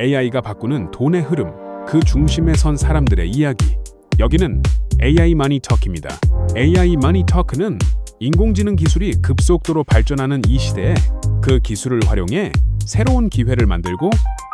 AI가 바꾸는 돈의 흐름, 그 중심에 선 사람들의 이야기. 여기는 AI 마니 터크입니다. AI 마니 터크는 인공지능 기술이 급속도로 발전하는 이 시대에 그 기술을 활용해 새로운 기회를 만들고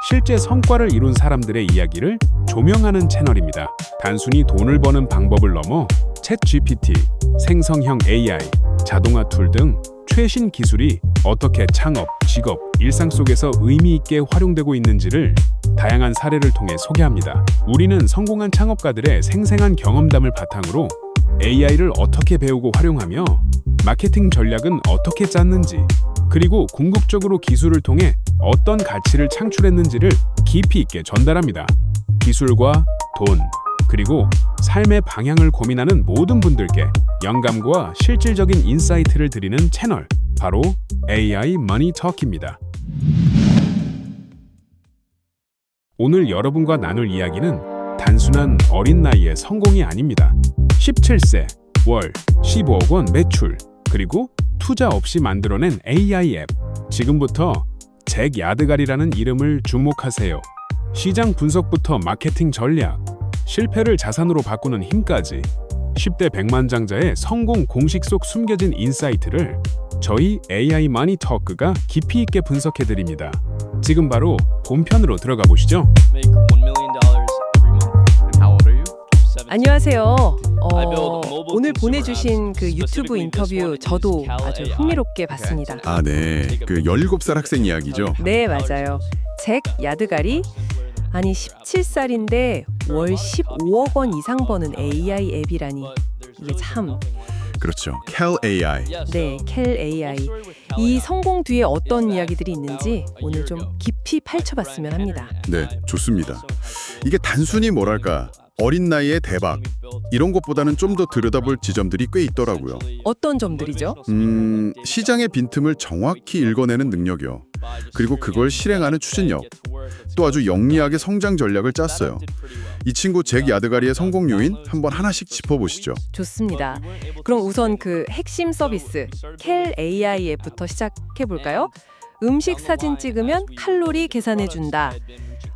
실제 성과를 이룬 사람들의 이야기를 조명하는 채널입니다. 단순히 돈을 버는 방법을 넘어 챗 GPT, 생성형 AI, 자동화 툴 등 최신 기술이 어떻게 창업, 직업, 일상 속에서 의미 있게 활용되고 있는지를 다양한 사례를 통해 소개합니다. 우리는 성공한 창업가들의 생생한 경험담을 바탕으로 AI를 어떻게 배우고 활용하며 마케팅 전략은 어떻게 짰는지 그리고 궁극적으로 기술을 통해 어떤 가치를 창출했는지를 깊이 있게 전달합니다. 기술과 돈, 그리고 삶의 방향을 고민하는 모든 분들께 영감과 실질적인 인사이트를 드리는 채널, 바로 AI Money Talk입니다. 오늘 여러분과 나눌 이야기는 단순한 어린 나이의 성공이 아닙니다. 17세, 월 15억 원 매출, 그리고 투자 없이 만들어낸 AI 앱. 지금부터 잭 야드갈이라는 이름을 주목하세요. 시장 분석부터 마케팅 전략, 실패를 자산으로 바꾸는 힘까지 10대 백만장자의 성공 공식 속 숨겨진 인사이트를 저희 AI 마니 터크가 깊이 있게 분석해 드립니다. 지금 바로 본편으로 들어가 보시죠. 안녕하세요. 어, 오늘 보내주신. 그 유튜브 인터뷰 저도 아주. 흥미롭게 봤습니다. 아, 네. 그 17살 학생 이야기죠. 네, 맞아요. 잭 야드갈이 아니 17살인데 월 15억 원 이상 버는 AI 앱이라니 이게 참 그렇죠. Cal AI. 네, 켈 AI 이 성공 뒤에 어떤 이야기들이 있는지 오늘 좀 깊이 파헤쳐봤으면 합니다. 네, 좋습니다. 이게 단순히 뭐랄까 어린 나이에 대박 이런 것보다는 좀 더 들여다볼 지점들이 꽤 있더라고요. 어떤 점들이죠? 음, 시장의 빈틈을 정확히 읽어내는 능력이요. 그리고 그걸 실행하는 추진력. 또 아주 영리하게 성장 전략을 짰어요. 이 친구 잭 야드가리의 성공 요인 한번 하나씩 짚어보시죠. 좋습니다. 그럼 우선 그 핵심 서비스 켈 AI 앱부터 시작해 볼까요? 음식 사진 찍으면 칼로리 계산해 준다.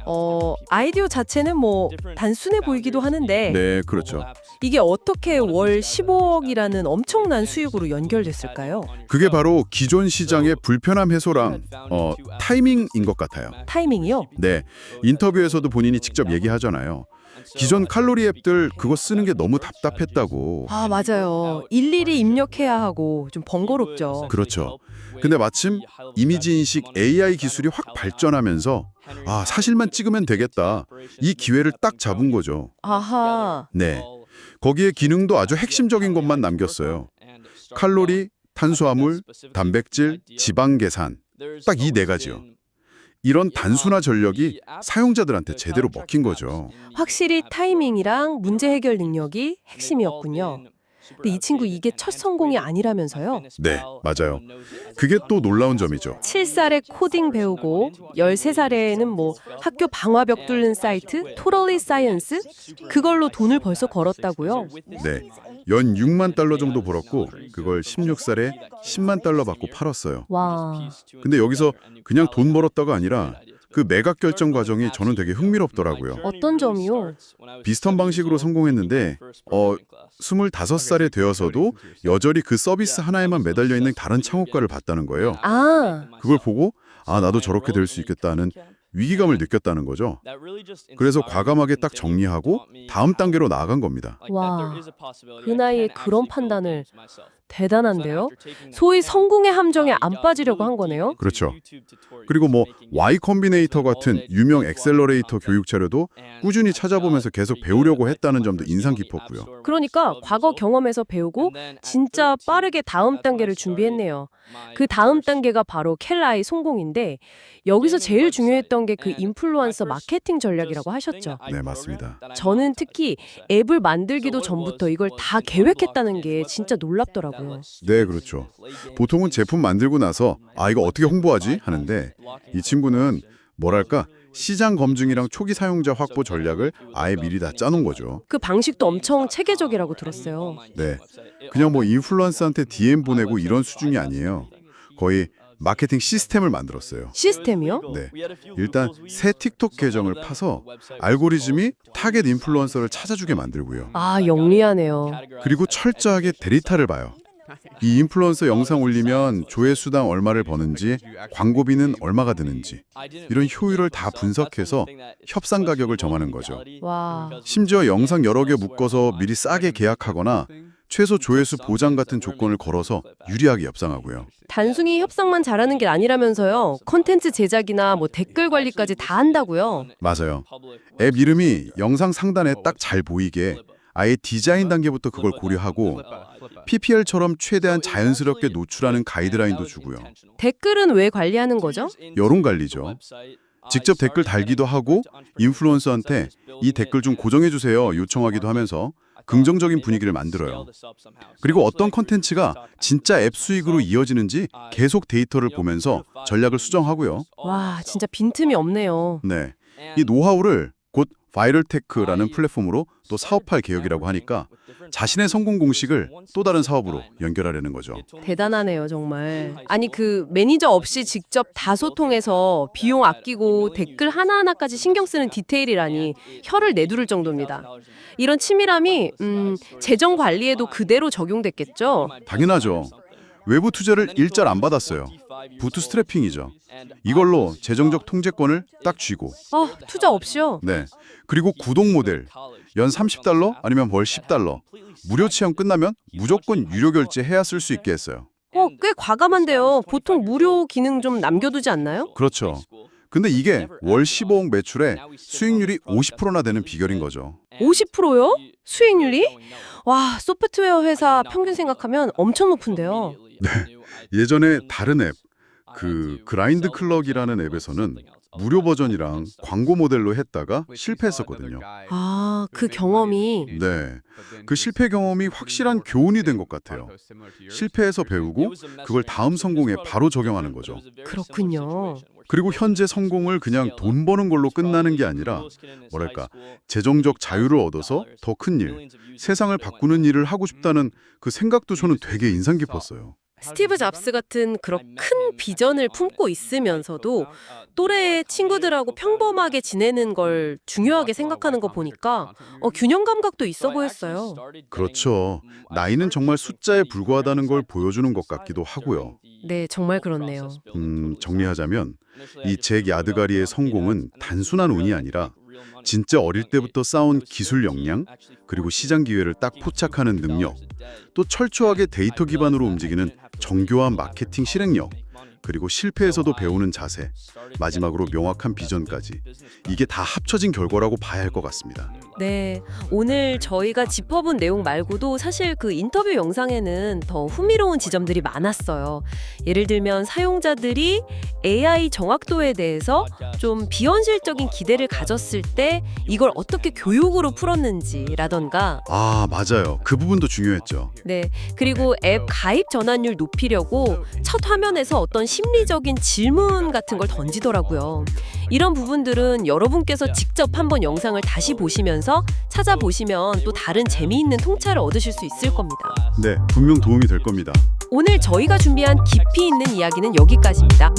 어, 아이디어 자체는 뭐 단순해 보이기도 하는데 네, 그렇죠. 이게 어떻게 월 15억이라는 엄청난 수익으로 연결됐을까요? 그게 바로 기존 시장의 불편함 해소랑 어, 타이밍인 것 같아요. 타이밍이요? 네, 인터뷰에서도 본인이 직접 얘기하잖아요. 기존 칼로리 앱들 그거 쓰는 게 너무 답답했다고. 아, 맞아요. 일일이 입력해야 하고 좀 번거롭죠. 그렇죠. 근데 마침 이미지 인식 AI 기술이 확 발전하면서 아, 사실만 찍으면 되겠다. 이 기회를 딱 잡은 거죠. 아하. 네. 거기에 기능도 아주 핵심적인 것만 남겼어요. 칼로리, 탄수화물, 단백질, 지방 계산. 딱 이 네 가지요. 이런 단순화 전력이 사용자들한테 제대로 먹힌 거죠. 확실히 타이밍이랑 문제 해결 능력이 핵심이었군요. 근데 이 친구 이게 첫 성공이 아니라면서요? 네, 맞아요. 그게 또 놀라운 점이죠. 7살에 코딩 배우고 13살에는 뭐 학교 방화벽 뚫는 사이트 토럴리 사이언스 그걸로 돈을 벌써 벌었다고요? 네. 연 6만 달러 정도 벌었고 그걸 16살에 10만 달러 받고 팔았어요. 와. 근데 여기서 그냥 돈 벌었다가 아니라 그 매각 결정 과정이 저는 되게 흥미롭더라고요. 어떤 점이요? 비슷한 방식으로 성공했는데 어 25살에 되어서도 여전히 그 서비스 하나에만 매달려 있는 다른 창업가를 봤다는 거예요. 아, 그걸 보고 아 나도 저렇게 될 수 있겠다는 위기감을 느꼈다는 거죠. 그래서 과감하게 딱 정리하고 다음 단계로 나아간 겁니다. 와. 그 나이에 그런 판단을 대단한데요? 소위 성공의 함정에 안 빠지려고 한 거네요? 그렇죠. 그리고 뭐 Y 컴비네이터 같은 유명 엑셀러레이터 교육 자료도 꾸준히 찾아보면서 계속 배우려고 했다는 점도 인상 깊었고요. 그러니까 과거 경험에서 배우고 진짜 빠르게 다음 단계를 준비했네요. 그 다음 단계가 바로 켈라의 성공인데 여기서 제일 중요했던 게 그 인플루언서 마케팅 전략이라고 하셨죠. 네, 맞습니다. 저는 특히 앱을 만들기도 전부터 이걸 다 계획했다는 게 진짜 놀랍더라고요. 네, 그렇죠. 보통은 제품 만들고 나서 아 이거 어떻게 홍보하지 하는데 이 친구는 뭐랄까 시장 검증이랑 초기 사용자 확보 전략을 아예 미리 다 짜놓은 거죠. 그 방식도 엄청 체계적이라고 들었어요. 네, 그냥 뭐 인플루언서한테 DM 보내고 이런 수준이 아니에요. 거의 마케팅 시스템을 만들었어요. 시스템이요? 네. 일단 새 틱톡 계정을 파서 알고리즘이 타겟 인플루언서를 찾아주게 만들고요. 아, 영리하네요. 그리고 철저하게 데이터를 봐요. 이 인플루언서 영상 올리면 조회수당 얼마를 버는지, 광고비는 얼마가 드는지 이런 효율을 다 분석해서 협상 가격을 정하는 거죠. 와. 심지어 영상 여러 개 묶어서 미리 싸게 계약하거나 최소 조회수 보장 같은 조건을 걸어서 유리하게 협상하고요. 단순히 협상만 잘하는 게 아니라면서요. 콘텐츠 제작이나 뭐 댓글 관리까지 다 한다고요. 맞아요. 앱 이름이 영상 상단에 딱 잘 보이게 아예 디자인 단계부터 그걸 고려하고 PPL처럼 최대한 자연스럽게 노출하는 가이드라인도 주고요. 댓글은 왜 관리하는 거죠? 여론 관리죠. 직접 댓글 달기도 하고 인플루언서한테 이 댓글 좀 고정해 주세요 요청하기도 하면서 긍정적인 분위기를 만들어요. 그리고 어떤 컨텐츠가 진짜 앱 수익으로 이어지는지 계속 데이터를 보면서 전략을 수정하고요. 와, 진짜 빈틈이 없네요. 네. 이 노하우를 곧 바이럴테크라는 플랫폼으로 또 사업할 계획이라고 하니까 자신의 성공 공식을 또 다른 사업으로 연결하려는 거죠. 대단하네요, 정말. 아니 그 매니저 없이 직접 다 소통해서 비용 아끼고 댓글 하나하나까지 신경 쓰는 디테일이라니 혀를 내두를 정도입니다. 이런 치밀함이 음, 재정 관리에도 그대로 적용됐겠죠? 당연하죠. 외부 투자를 일절 안 받았어요. 부트스트래핑이죠. 이걸로 재정적 통제권을 딱 쥐고 아, 투자 없이요? 네. 그리고 구독 모델 연 30달러 아니면 월 10달러 무료 체험 끝나면 무조건 유료 결제해야 쓸 수 있게 했어요. 어, 꽤 과감한데요. 보통 무료 기능 좀 남겨두지 않나요? 그렇죠. 근데 이게 월 15억 매출에 수익률이 50%나 되는 비결인 거죠. 50%요? 수익률이? 와, 소프트웨어 회사 평균 생각하면 엄청 높은데요. 예전에 다른 앱, 그 그라인드 클럭이라는 앱에서는 무료 버전이랑 광고 모델로 했다가 실패했었거든요. 아, 그 경험이 네. 그 실패 경험이 확실한 교훈이 된 것 같아요. 실패해서 배우고 그걸 다음 성공에 바로 적용하는 거죠. 그렇군요. 그리고 현재 성공을 그냥 돈 버는 걸로 끝나는 게 아니라 뭐랄까 재정적 자유를 얻어서 더 큰 일, 세상을 바꾸는 일을 하고 싶다는 그 생각도 저는 되게 인상 깊었어요. 스티브 잡스 같은 그런 큰 비전을 품고 있으면서도 또래의 친구들하고 평범하게 지내는 걸 중요하게 생각하는 거 보니까 어, 균형 감각도 있어 보였어요. 그렇죠. 나이는 정말 숫자에 불과하다는 걸 보여주는 것 같기도 하고요. 네, 정말 그렇네요. 음, 정리하자면 이 잭 야드가리의 성공은 단순한 운이 아니라 진짜 어릴 때부터 쌓은 기술 역량 그리고 시장 기회를 딱 포착하는 능력 또 철저하게 데이터 기반으로 움직이는 정교한 마케팅 실행력 그리고 실패에서도 배우는 자세 마지막으로 명확한 비전까지 이게 다 합쳐진 결과라고 봐야 할 것 같습니다. 네, 오늘 저희가 짚어본 내용 말고도 사실 그 인터뷰 영상에는 더 흥미로운 지점들이 많았어요. 예를 들면 사용자들이 AI 정확도에 대해서 좀 비현실적인 기대를 가졌을 때 이걸 어떻게 교육으로 풀었는지라던가 아 맞아요. 그 부분도 중요했죠. 네, 그리고 앱 가입 전환율 높이려고 첫 화면에서 어떤 심리적인 질문 같은 걸 던지더라고요. 이런 부분들은 여러분께서 직접 한번 영상을 다시 보시 면서 찾아보시면 또 다른 재미있는 통찰을 얻으실 수 있을 겁니다. 네 분명 도움이 될 겁니다. 오늘 저희가 준비한 깊이 있는 이야기는 여기까지입니다.